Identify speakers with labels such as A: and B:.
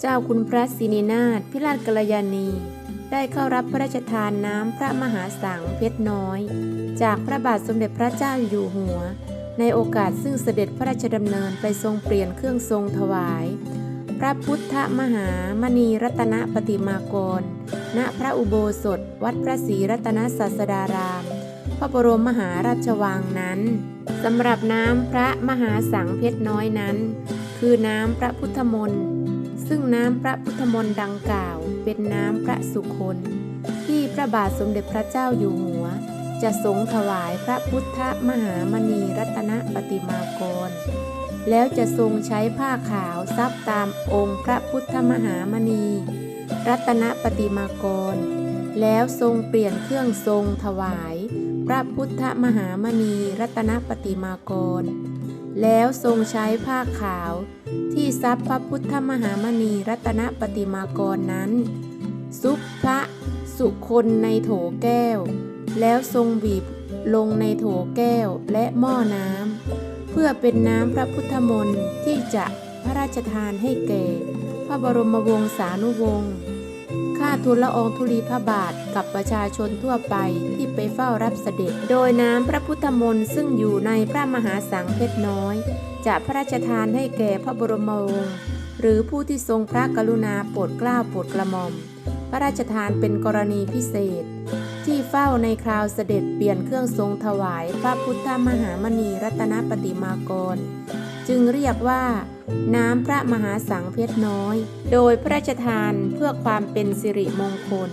A: เจ้าคุณพระศินินาถพิราชกัลยาณี ได้เข้ารับพระราชทานน้ำพระมหาสังเพชรน้อย จากพระบาทสมเด็จพระเจ้าอยู่หัว ในโอกาสซึ่งเสด็จพระราชดำเนินไปทรงเปลี่ยนเครื่องทรงถวาย พระพุทธมหามณีรัตนปฏิมากร ณพระอุโบสถ วัดพระศรีรัตนศาสดาราม พระบรมมหาราชวังนั้นสำหรับน้ำพระมหาสังเพชรน้อยนั้น คือน้ำพระพุทธมนต์ ซึ่งน้ำพระพุทธมนต์ดังกล่าว เป็นน้ำพระสุคนที่พระบาทสมเด็จพระเจ้าอยู่หัว จะทรงถวายพระพุทธมหามณีรัตนปฏิมากร แล้วจะทรงใช้ผ้าขาวซับตามองค์พระพุทธมหามณี รัตนปฏิมากร แล้วทรงเปลี่ยนเครื่องทรงถวาย พระพุทธมหามณีรัตนปฏิมากร แล้วทรงใช้ผ้าขาวที่ซับพระพุทธมหามณีรัตนปฏิมากรนั้น ซุปพระสุคนในโถแก้ว แล้วทรงบีบลงในโถแก้วและหม้อน้ำเพื่อเป็นน้ำพระพุทธมนต์ที่จะพระราชทานให้แก่ พระบรมวงศานุวงศ์ ข้าทูลละอองธุลีพระบาทกับประชาชนทั่วไปที่ไปเฝ้ารับเสด็จ โดยน้ำพระพุทธมนต์ซึ่งอยู่ในพระมหาสังเพชรน้อย จะพระราชทานให้แก่พระบรมวงศ์หรือผู้ที่ทรงพระกรุณาโปรดเกล้าโปรดกระหม่อม พระราชทานเป็นกรณีพิเศษ ที่เฝ้าในคราวเสด็จเปลี่ยนเครื่องทรงถวายพระพุทธมหามณีรัตนปฏิมากร จึงเรียกว่า น้ำพระมหาสังเพชรน้อย โดยพระราชทานเพื่อความเป็นสิริมงคล